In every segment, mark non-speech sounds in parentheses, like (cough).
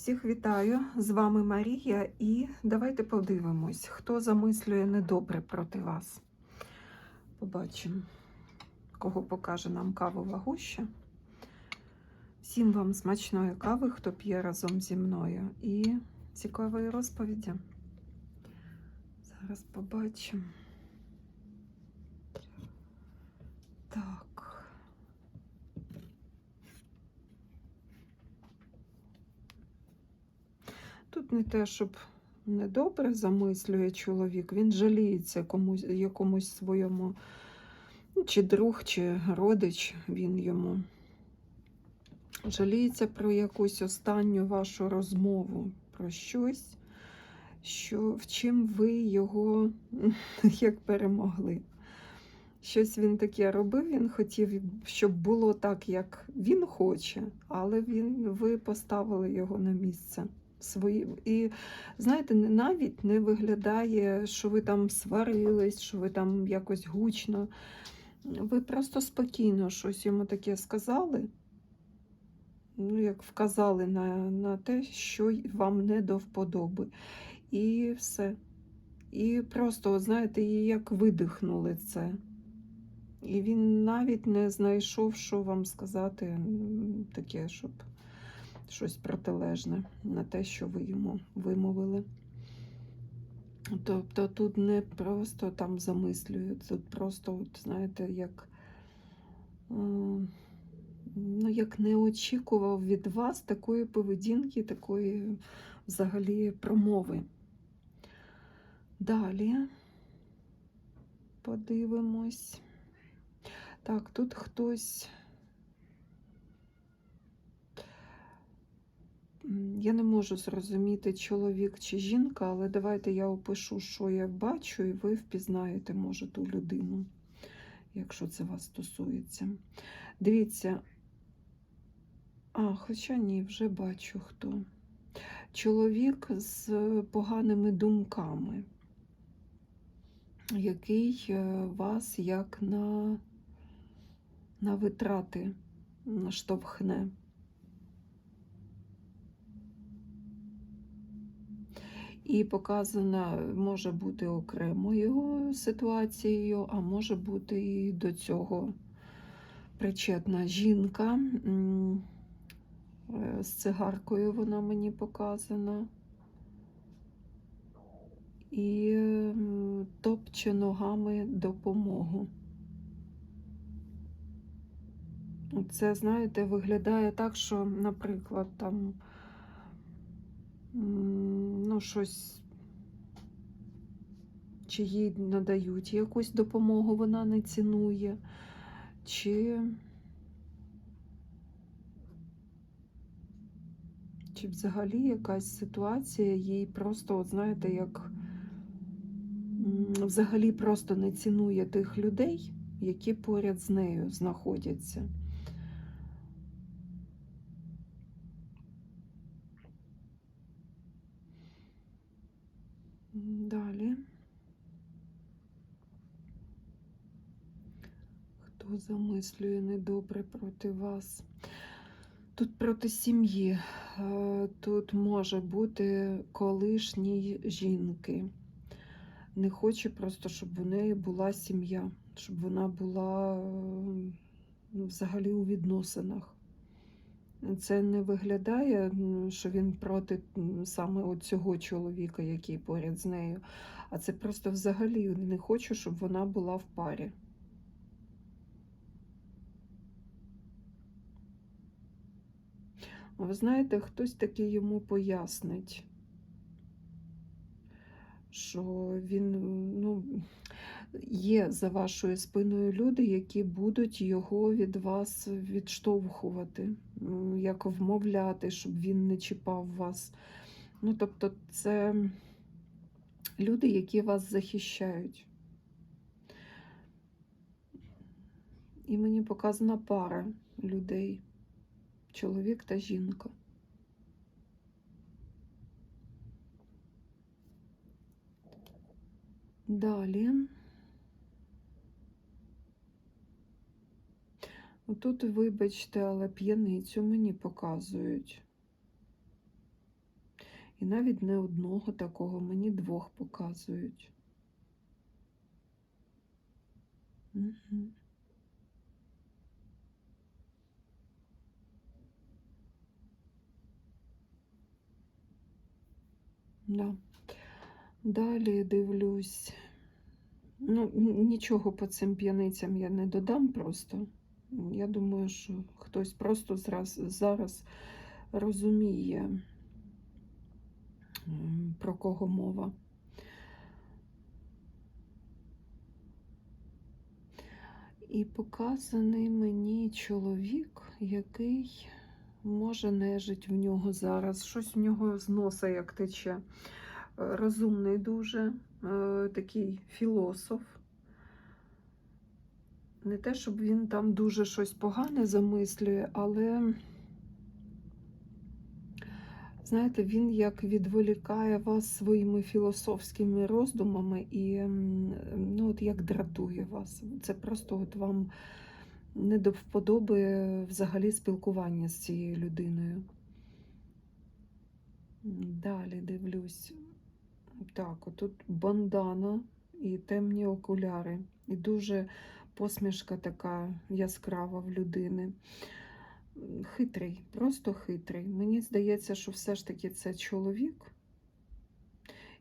Всіх вітаю! З вами Марія, і давайте подивимось, хто замислює недобре проти вас. Побачимо, кого покаже нам кавова гуща. Всім вам смачної кави, хто п'є разом зі мною, і цікавої розповіді. Зараз побачимо. Так. Тут не те, щоб недобре замислює чоловік, він жаліється комусь, якомусь своєму, ну, чи друг, чи родич він йому. Жаліється про якусь останню вашу розмову, про щось, що, в чим ви його (laughs) як перемогли. Щось він таке робив, він хотів, щоб було так, як він хоче, але він, ви поставили його на місце свої. І знаєте, навіть не виглядає, що ви там сварились, що ви там якось гучно. Ви просто спокійно щось йому таке сказали, ну, як вказали на, на те, що вам не до вподоби. І все. І просто, знаєте, як видихнули це. І він навіть не знайшов, що вам сказати таке, щоб щось протилежне на те, що ви йому вимовили. Тобто тут не просто там замислюють, тут просто, от, знаєте, як ну, як не очікував від вас такої поведінки, такої взагалі промови. Далі подивимось. Так, тут хтось. Я не можу зрозуміти, чоловік чи жінка, але давайте я опишу, що я бачу, і ви впізнаєте, може, ту людину, якщо це вас стосується. Дивіться, а, хоча ні, вже бачу хто. Чоловік з поганими думками, який е, вас як на, на витрати штовхне. І показана може бути окремою ситуацією, а може бути і до цього причетна жінка. Е, з цигаркою вона мені показана. І топче ногами допомогу. Це, знаєте, виглядає так, що, наприклад, там ну, щось, чи їй надають якусь допомогу, вона не цінує, чи чи взагалі якась ситуація їй просто, от знаєте, як взагалі просто не цінує тих людей, які поряд з нею знаходяться. Далі. Хто замислює недобре проти вас? Тут проти сім'ї. Е, тут може бути колишній жінки. Не хоче просто, щоб у неї була сім'я, щоб вона була ну, взагалі у відносинах. Це не виглядає, що він проти саме цього чоловіка, який поряд з нею. А це просто взагалі не хочу, щоб вона була в парі. Ви знаєте, хтось таки йому пояснить, що він, ну, є за вашою спиною люди, які будуть його від вас відштовхувати, як вмовляти, щоб він не чіпав вас. Ну, тобто, це люди, які вас захищають. І мені показана пара людей, чоловік та жінка. Далі. Тут, вибачте, але п'яницю мені показують. І навіть не одного такого, мені двох показують. Угу. Да. Далі дивлюсь. Ну, нічого по цим п'яницям я не додам просто. Я думаю, що хтось просто зраз, зараз розуміє, про кого мова. І показаний мені чоловік, який може нежить в нього зараз. Щось в нього з носа як тече. Е, Розумний дуже, е, такий філософ. Не те, щоб він там дуже щось погане замислює, але, знаєте, він як відволікає вас своїми філософськими роздумами і ну, от як дратує вас. Це просто от вам не до вподоби взагалі спілкування з цією людиною. Далі дивлюсь. Так, отут бандана і темні окуляри. І дуже посмішка така яскрава в людини. Хитрий, просто хитрий. Мені здається, що все ж таки це чоловік.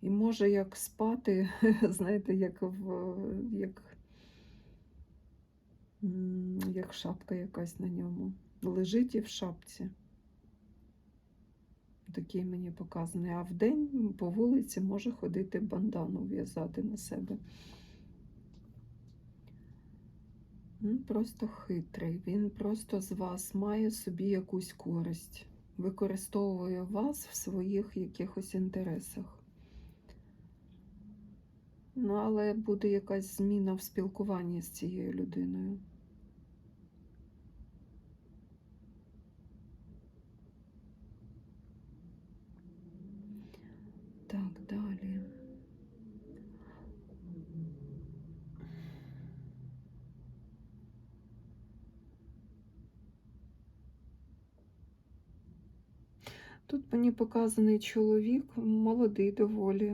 І може як спати, (laughs) знаєте, як в як, як шапка якась на ньому. Лежить і в шапці. Такий мені показаний. А вдень по вулиці може ходити бандану в'язати на себе. Він просто хитрий, він просто з вас має собі якусь користь, використовує вас в своїх якихось інтересах. Ну, але буде якась зміна в спілкуванні з цією людиною. Так, далі. Тут мені показаний чоловік, молодий доволі.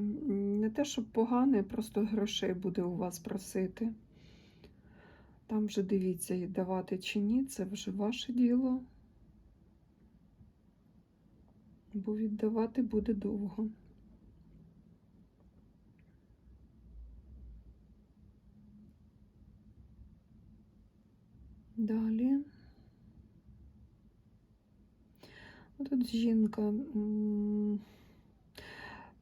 Не те, щоб поганий, просто грошей буде у вас просити. Там вже дивіться, давати чи ні, це вже ваше діло. Бо віддавати буде довго. Далі. Тут жінка.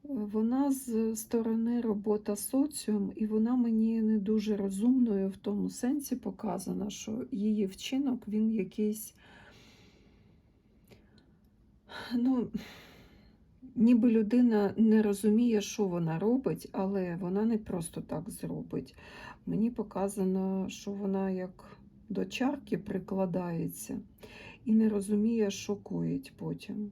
Вона з сторони робота соціум, і вона мені не дуже розумною в тому сенсі показана, що її вчинок він якийсь. Ну, ніби людина не розуміє, що вона робить, але вона не просто так зробить. Мені показано, що вона як до чарки прикладається і не розуміє, що коїть потім.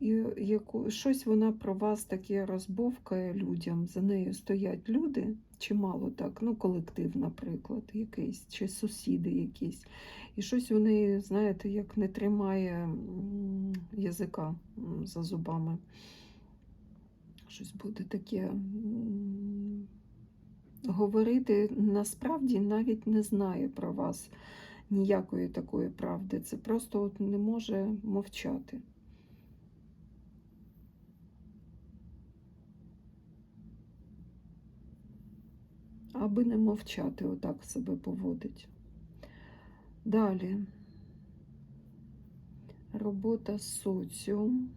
І яку, щось вона про вас таке розбовкає людям. За нею стоять люди, чимало так, ну, колектив, наприклад, якийсь, чи сусіди якісь. І щось неї, знаєте, як не тримає язика за зубами. Щось буде таке. Говорити насправді навіть не знає про вас ніякої такої правди. Це просто от не може мовчати. Аби не мовчати, отак себе поводить. Далі. Робота соціум.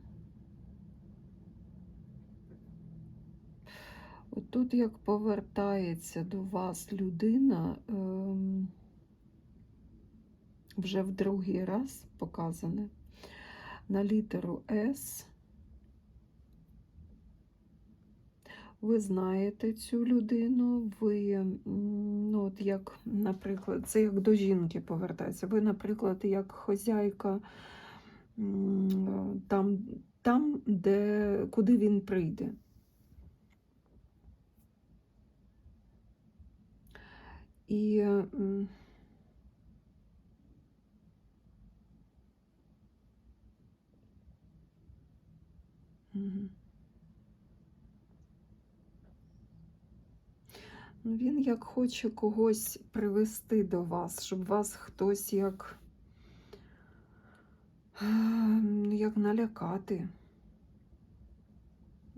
Отут як повертається до вас людина, ем, вже в другий раз показане, на літеру С. Ви знаєте цю людину, ви, ну, от як, наприклад, це як до жінки повертається. Ви, наприклад, як хозяйка там, там де, куди він прийде. І ну, Він як хоче когось привести до вас, щоб вас хтось як, ну, як налякати.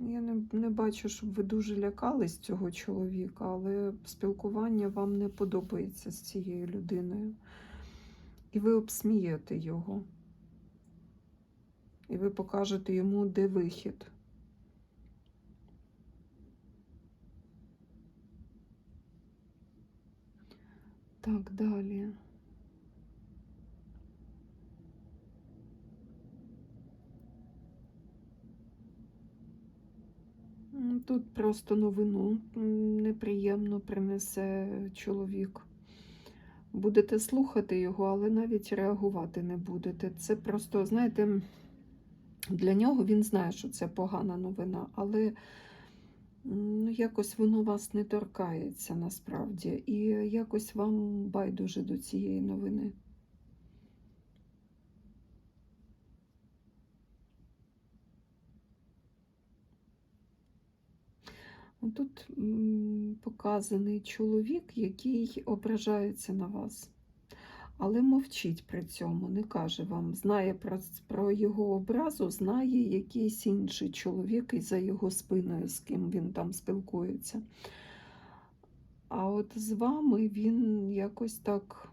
Я не, не бачу, щоб ви дуже лякались цього чоловіка, але спілкування вам не подобається з цією людиною. І ви обсмієте його. І ви покажете йому, де вихід. Так, далі. Тут просто новину неприємно принесе чоловік. Будете слухати його, але навіть реагувати не будете. Це просто, знаєте, для нього він знає, що це погана новина, але ну, якось воно вас не торкається насправді. І якось вам байдуже до цієї новини. Тут показаний чоловік, який ображається на вас, але мовчить при цьому, не каже вам, знає про, про його образу, знає якийсь інший чоловік і за його спиною, з ким він там спілкується. А от з вами він якось так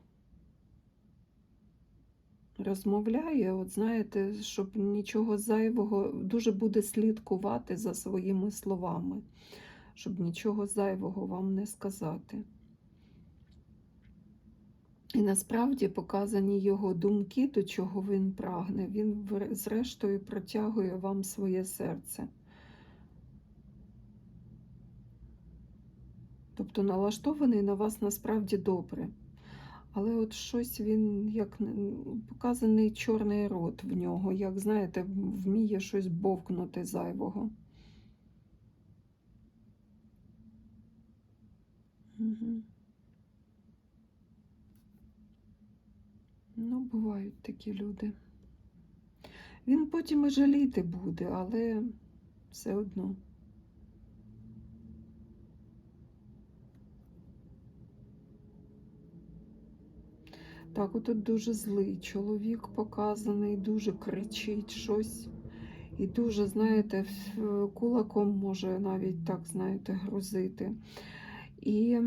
розмовляє, от знаєте, щоб нічого зайвого, дуже буде слідкувати за своїми словами щоб нічого зайвого вам не сказати. І насправді показані його думки, до чого він прагне, він зрештою протягує вам своє серце. Тобто налаштований на вас насправді добре. Але от щось він, як показаний чорний рот в нього, як, знаєте, вміє щось бовкнути зайвого. Угу. Ну, бувають такі люди. Він потім і жаліти буде, але все одно. Так, отут дуже злий чоловік показаний, дуже кричить щось. І дуже, знаєте, кулаком може навіть так, знаєте, грузити. І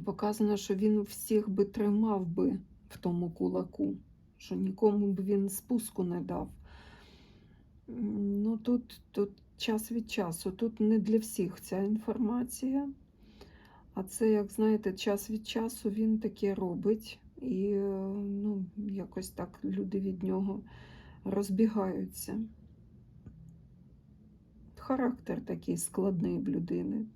показано, що він всіх би тримав би в тому кулаку, що нікому б він спуску не дав. Ну Тут, тут час від часу, тут не для всіх ця інформація. А це, як знаєте, час від часу він таке робить, і ну, якось так люди від нього розбігаються. Характер такий складний в людини.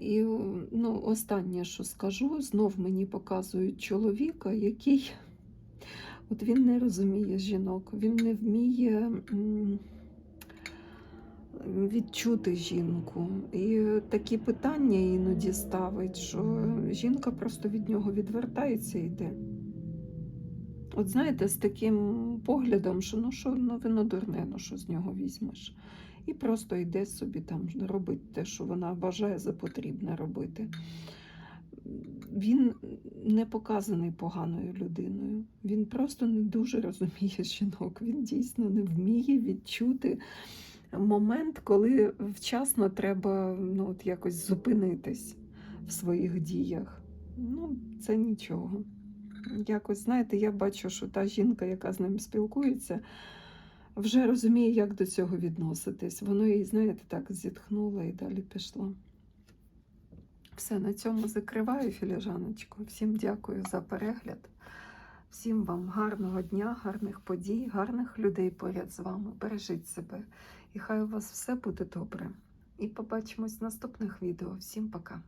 І ну, останнє, що скажу, знов мені показують чоловіка, який от він не розуміє жінок, він не вміє відчути жінку. І такі питання іноді ставить, що жінка просто від нього відвертається і йде. От знаєте, з таким поглядом, що ну що ну, воно дурне, ну що з нього візьмеш. І просто йде собі там робить те, що вона бажає за потрібне робити. Він не показаний поганою людиною. Він просто не дуже розуміє жінок. Він дійсно не вміє відчути момент, коли вчасно треба ну, от якось зупинитись в своїх діях. Ну, це нічого. Якось, знаєте, я бачу, що та жінка, яка з ним спілкується, вже розуміє, як до цього відноситись. Воно їй, знаєте, так зітхнуло і далі пішло. Все, на цьому закриваю філіжаночку. Всім дякую за перегляд. Всім вам гарного дня, гарних подій, гарних людей поряд з вами. Бережіть себе. І хай у вас все буде добре. І побачимось в наступних відео. Всім пока!